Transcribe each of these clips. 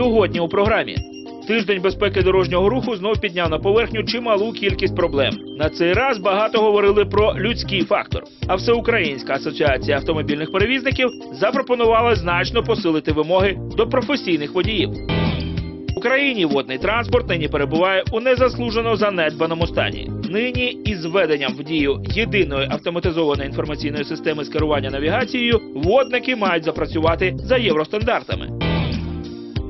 Сьогодні у програмі. Тиждень безпеки дорожнього руху знов підняв на поверхню чималу кількість проблем. На цей раз багато говорили про людський фактор. А Всеукраїнська асоціація автомобільних перевізників запропонувала значно посилити вимоги до професійних водіїв. В Україні водний транспорт нині перебуває у незаслужено занедбаному стані. Нині із введенням в дію єдиної автоматизованої інформаційної системи з керування навігацією водники мають запрацювати за євростандартами.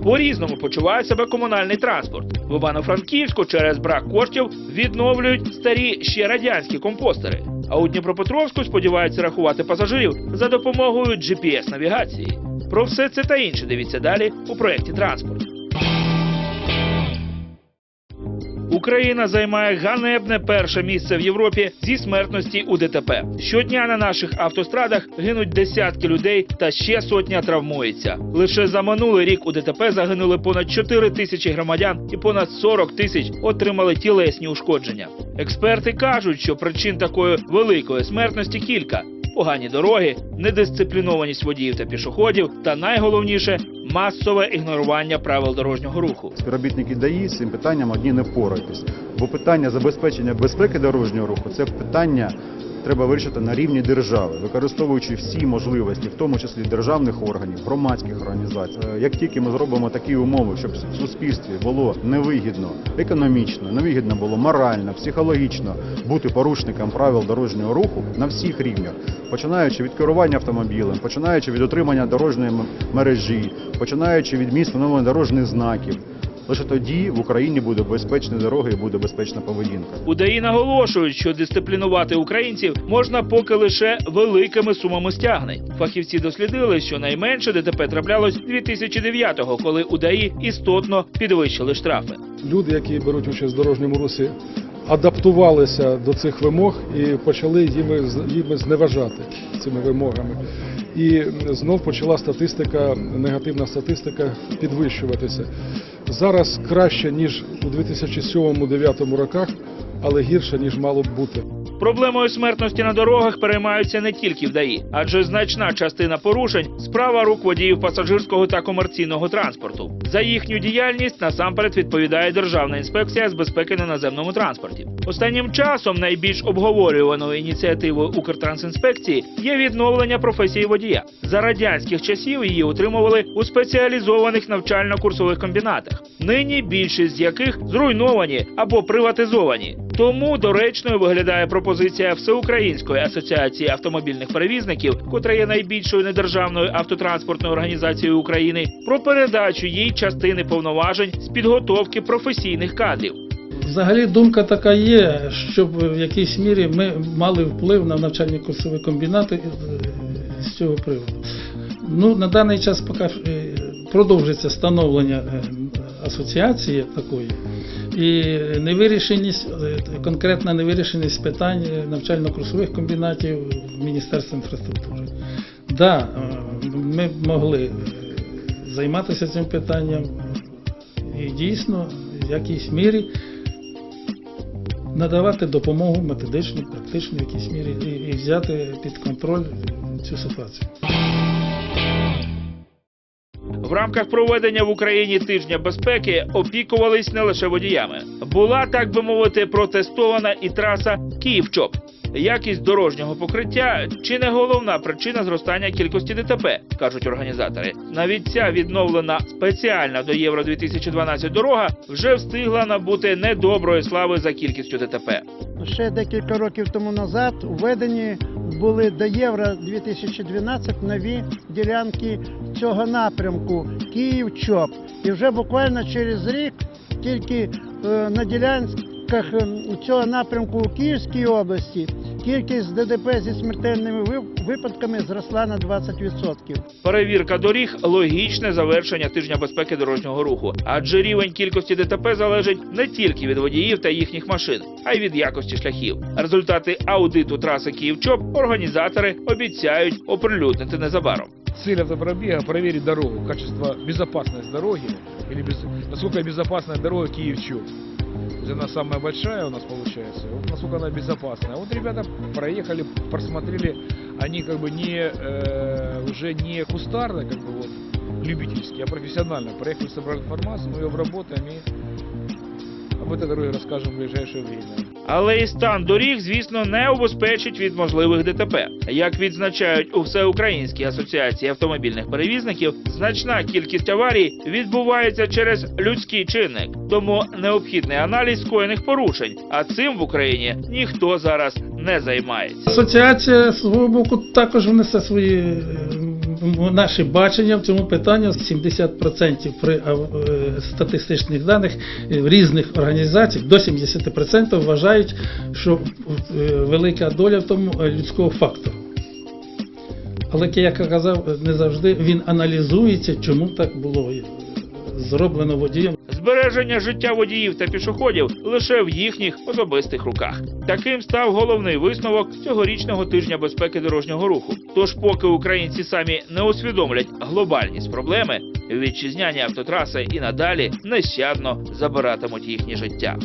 По-різному почуває себе комунальний транспорт. В Івано-Франківську через брак коштів відновлюють старі ще радянські компостери. А у Дніпропетровську сподіваються рахувати пасажирів за допомогою GPS-навігації. Про все це та інше дивіться далі у проєкті транспорт. Україна займає ганебне перше місце в Європі зі смертності у ДТП. Щодня на наших автострадах гинуть десятки людей та ще сотня травмується. Лише за минулий рік у ДТП загинули понад 4 тисячі громадян і понад 40 тисяч отримали тілесні ушкодження. Експерти кажуть, що причин такої великої смертності кілька: погані дороги, недисциплінованість водіїв та пішоходів, та найголовніше масове ігнорування правил дорожнього руху. Співробітники ДАІ з цим питанням одні не впораєтесь. Бо питання забезпечення безпеки дорожнього руху це питання треба вирішити на рівні держави, використовуючи всі можливості, в тому числі державних органів, громадських організацій. Е, Як тільки ми зробимо такі умови, щоб в суспільстві було невигідно економічно, невигідно було морально, психологічно бути порушником правил дорожнього руху на всіх рівнях, починаючи від керування автомобілем, починаючи від отримання дорожньої мережі, починаючи від місць встановлення дорожніх знаків. Лише тоді в Україні буде безпечні дороги і буде безпечна поведінка. Удаї наголошують, що дисциплінувати українців можна поки лише великими сумами стягнень. Фахівці дослідили, що найменше ДТП траплялось 2009-го, коли удаї істотно підвищили штрафи. люди, які беруть участь в дорожньому русі, адаптувалися до цих вимог і почали їми, їми зневажати цими вимогами. І знов почала статистика, негативна статистика підвищуватися. Зараз краще, ніж у 2007-2009 роках, але гірше, ніж мало б бути. Проблемою смертності на дорогах переймаються не тільки в ДАІ, адже значна частина порушень справа рук водіїв пасажирського та комерційного транспорту. За їхню діяльність насамперед відповідає Державна інспекція з безпеки на наземному транспорті. Останнім часом найбільш обговорюваною ініціативою Укртрансінспекції є відновлення професії водія. За радянських часів її утримували у спеціалізованих навчально-курсових комбінатах. Нині більшість з яких зруйновані або приватизовані. Тому доречною виглядає пропозиція Всеукраїнської асоціації автомобільних перевізників, котра є найбільшою недержавною автотранспортною організацією України, про передачу їй частини повноважень з підготовки професійних кадрів. Взагалі думка така є, щоб в якійсь мірі ми мали вплив на навчальні курсові комбінати е, з цього приводу. Ну, на даний час поки е, продовжиться становлення е, асоціації такої, і невирішеність, е, конкретна невирішеність питань навчально-курсових комбінатів Міністерства інфраструктури. Да, е, ми могли е, займатися цим питанням і дійсно в якійсь мірі надавати допомогу методичну, практичну в якійсь мірі і взяти під контроль цю ситуацію. В рамках проведення в Україні тижня безпеки опікувались не лише водіями. Була, так би мовити, протестована і траса Київ-Чоп. Якість дорожнього покриття чи не головна причина зростання кількості ДТП, кажуть організатори. Навіть ця відновлена спеціальна до Євро 2012 дорога вже встигла набути недоброї слави за кількістю ДТП. Ще декілька років тому назад введені були до Євро 2012 нові ділянки цього напрямку Київ-Чоп. І вже буквально через рік тільки е, на ділянках е, цього напрямку у Київській області кількість ДТП зі смертельними випадками зросла на 20%. Перевірка доріг логічне завершення тижня безпеки дорожнього руху, адже рівень кількості ДТП залежить не тільки від водіїв та їхніх машин, а й від якості шляхів. Результати аудиту траси Київ-Чоп організатори обіцяють оприлюднити незабаром. Цель автопробега – проверить дорогу, качество, безопасность дороги, или без, насколько безопасная дорога Киев-Чоп То есть Она самая большая у нас получается, вот насколько она безопасная. Вот ребята проехали, просмотрели, они как бы не, э, уже не кустарно, как бы вот, любительски, а профессионально. Проехали, собрали информацию, мы ее обработаем и об этой дороге расскажем в ближайшее время. Але і стан доріг, звісно, не убезпечить від можливих ДТП. Як відзначають у Всеукраїнській асоціації автомобільних перевізників, значна кількість аварій відбувається через людський чинник. Тому необхідний аналіз скоєних порушень. А цим в Україні ніхто зараз не займається. Асоціація свого боку також внесе свої е, м, наші бачення в цьому питанні. 70% при е, статистичних даних в різних організацій до 70% вважають, що е, велика доля в тому е, людського фактору. Але як я казав, не завжди він аналізується, чому так було е, зроблено водієм. Збереження життя водіїв та пішоходів лише в їхніх особистих руках. Таким став головний висновок цьогорічного тижня безпеки дорожнього руху. Тож, поки українці самі не усвідомлять глобальність проблеми, вітчизняні автотраси і надалі нещадно забиратимуть їхнє життя.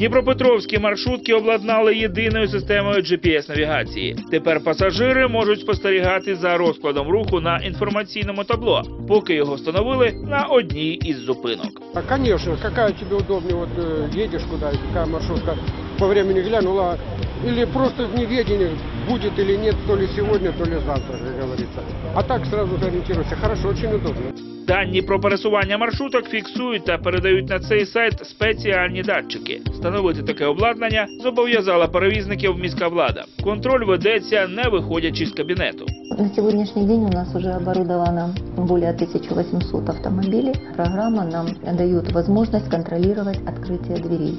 Дніпропетровські маршрутки обладнали єдиною системою GPS-навігації. Тепер пасажири можуть спостерігати за розкладом руху на інформаційному табло, поки його встановили на одній із зупинок. А, Конечно, какая тебе удобнее, вот э, едешь куда, какая маршрутка по времени глянула, или просто в неведении, будет или нет, то ли сегодня, то ли завтра, как говорится. А так сразу же ориентируешься. Хорошо, очень удобно. Дані про пересування маршруток фіксують та передають на цей сайт спеціальні датчики. Встановити таке обладнання зобов'язала перевізників міська влада. Контроль ведеться не виходячи з кабінету. На сегодняшний день у нас уже оборудовано более 1800 автомобилей. Программа нам дает возможность контролировать открытие дверей.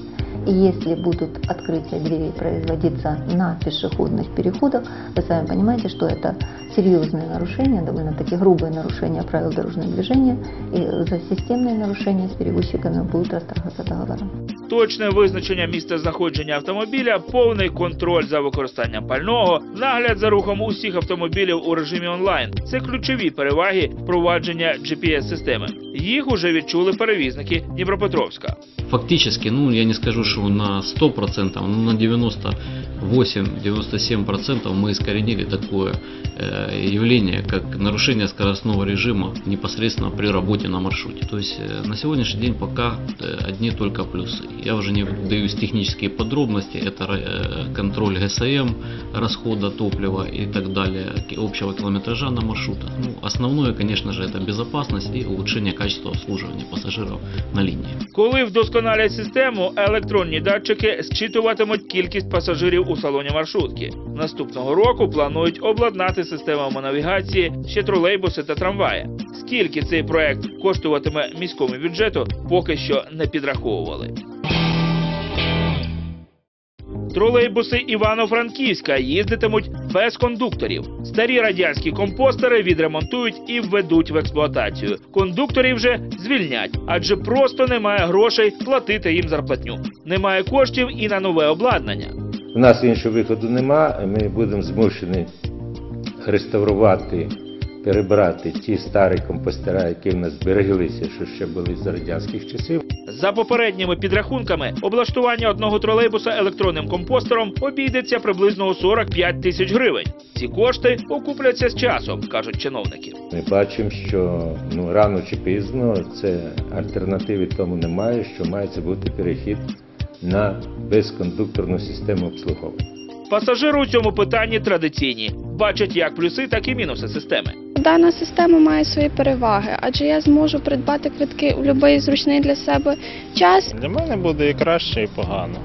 И если будут открытия дверей производиться на пешеходных переходах, вы сами понимаете, что это серьезные нарушения, довольно-таки грубые нарушения правил дорожного движения, и за системные нарушения с перевозчиками будут расторгаться договора. Точне визначення місця знаходження автомобіля, повний контроль за використанням пального, нагляд за рухом усіх автомобілів у режимі онлайн це ключові переваги впровадження GPS-системи. Їх уже відчули перевізники Дніпропетровська. Фактически, ну я не скажу, что на 100%, но на 98-97% мы искоренили такое явление, как нарушение скоростного режима непосредственно при работе на маршруте. То есть э, на сегодняшний день пока э, одни только плюсы. Я уже не вдаюсь в технические подробности, это э, контроль ГСМ, расхода топлива и так далее, ки- общего километража на маршрутах. Ну, основное, конечно же, это безопасность и улучшение качества обслуживания пассажиров на линии. Коли вдосконалять систему, електронні датчики зчитуватимуть кількість пасажирів у салоні маршрутки. Наступного року планують обладнати системами навігації ще тролейбуси та трамваї. Скільки цей проект коштуватиме міському бюджету, поки що не підраховували. Тролейбуси Івано-Франківська їздитимуть без кондукторів. Старі радянські компостери відремонтують і введуть в експлуатацію. Кондукторів же звільнять, адже просто немає грошей платити їм зарплатню. Немає коштів і на нове обладнання. У нас іншого виходу нема, ми будемо змушені реставрувати, перебрати ті старі компостера, які в нас збереглися, що ще були з радянських часів. За попередніми підрахунками, облаштування одного тролейбуса електронним компостером обійдеться приблизно у 45 тисяч гривень. Ці кошти окупляться з часом, кажуть чиновники. Ми бачимо, що ну, рано чи пізно це альтернативи тому немає, що мається бути перехід на безкондукторну систему обслуговування. Пасажири у цьому питанні традиційні бачать як плюси, так і мінуси системи. Дана система має свої переваги, адже я зможу придбати квитки у будь-який зручний для себе час. Для мене буде і краще, і погано.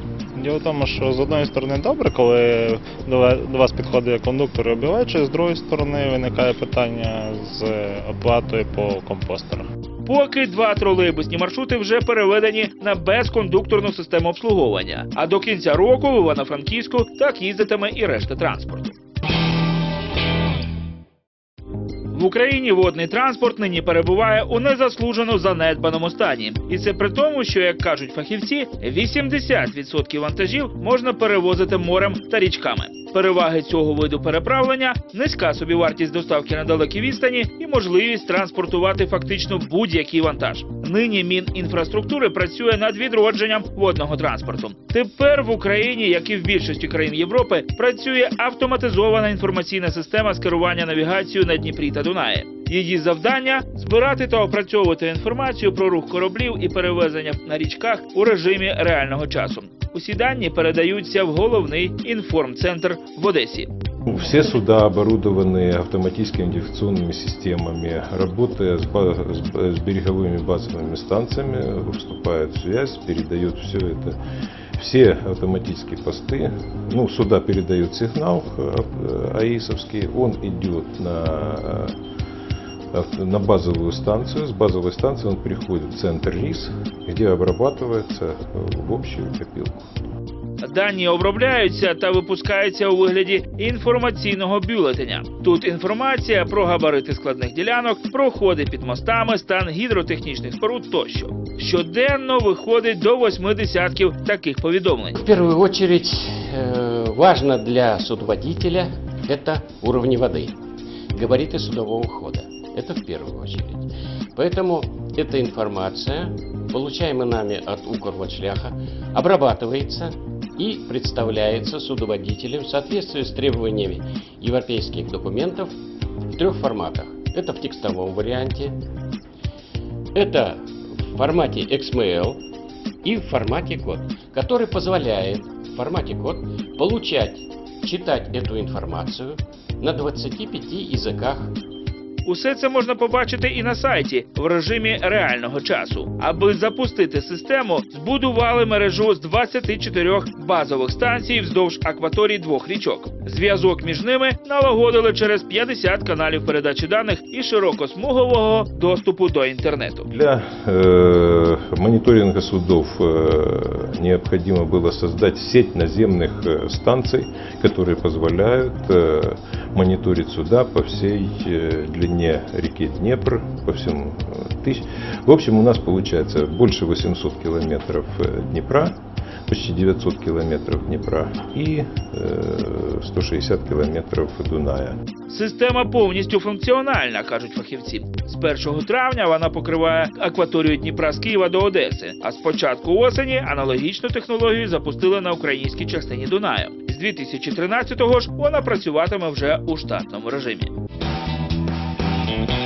Діло в тому, що з одної сторони добре, коли до вас підходить кондуктор і оббиваючи, з другої сторони виникає питання з оплатою по компостерах. Поки два тролейбусні маршрути вже переведені на безкондукторну систему обслуговування. А до кінця року в Івано-Франківську так їздитиме і решта транспорту. В Україні водний транспорт нині перебуває у незаслужено занедбаному стані, і це при тому, що, як кажуть фахівці, 80% вантажів можна перевозити морем та річками. Переваги цього виду переправлення низька собівартість доставки на далекі відстані і можливість транспортувати фактично будь-який вантаж. Нині Мінінфраструктури працює над відродженням водного транспорту. Тепер в Україні, як і в більшості країн Європи, працює автоматизована інформаційна система з керування навігацією на Дніпрі та Дунаї. Її завдання збирати та опрацьовувати інформацію про рух кораблів і перевезення на річках у режимі реального часу. Усі дані передаються в головний інформцентр в Одесі. Все суда оборудованы автоматическими идентификационными системами. Работая с, ба- с б- с береговыми базовыми станциями, вступает в связь, передает все это. Все автоматические посты, ну, суда передают сигнал э, АИСовский, он идет на, э, авто- на базовую станцию. С базовой станции он приходит в центр РИС, где обрабатывается э, в общую копилку. Дані обробляються та випускаються у вигляді інформаційного бюлетеня. Тут інформація про габарити складних ділянок, про ходи під мостами, стан гідротехнічних споруд тощо. Щоденно виходить до восьми десятків таких повідомлень. В первую очередь э, важно для судоводителя это уровни воды, габариты судового хода. Это в первую очередь. Поэтому эта информация, получаемая нами от Укрводшляха, обрабатывается и представляется судоводителем в соответствии с требованиями европейских документов в трех форматах. Это в текстовом варианте, это в формате XML и в формате код, который позволяет в формате код получать, читать эту информацию на 25 языках Усе це можна побачити і на сайті в режимі реального часу. Аби запустити систему, збудували мережу з 24 базових станцій вздовж акваторій двох річок. Зв'язок між ними налагодили через 50 каналів передачі даних і широкосмугового доступу до інтернету. Для э, мониторинга судов э, необходимо было создать сеть наземных э, станций, которые позволяют э, мониторить суда по всей э, длине реки Днепр, по всему э, тысяч. В общем, у нас получается больше 800 километров э, Днепра, почти 900 километров Днепра и э, 160 километров Дуная. Система повністю функціональна, кажуть фахівці. З 1 травня вона покриває акваторію Дніпра з Києва до Одеси. А з початку осені аналогічну технологію запустили на українській частині Дунаю. З 2013-го ж вона працюватиме вже у штатному режимі. Thank you.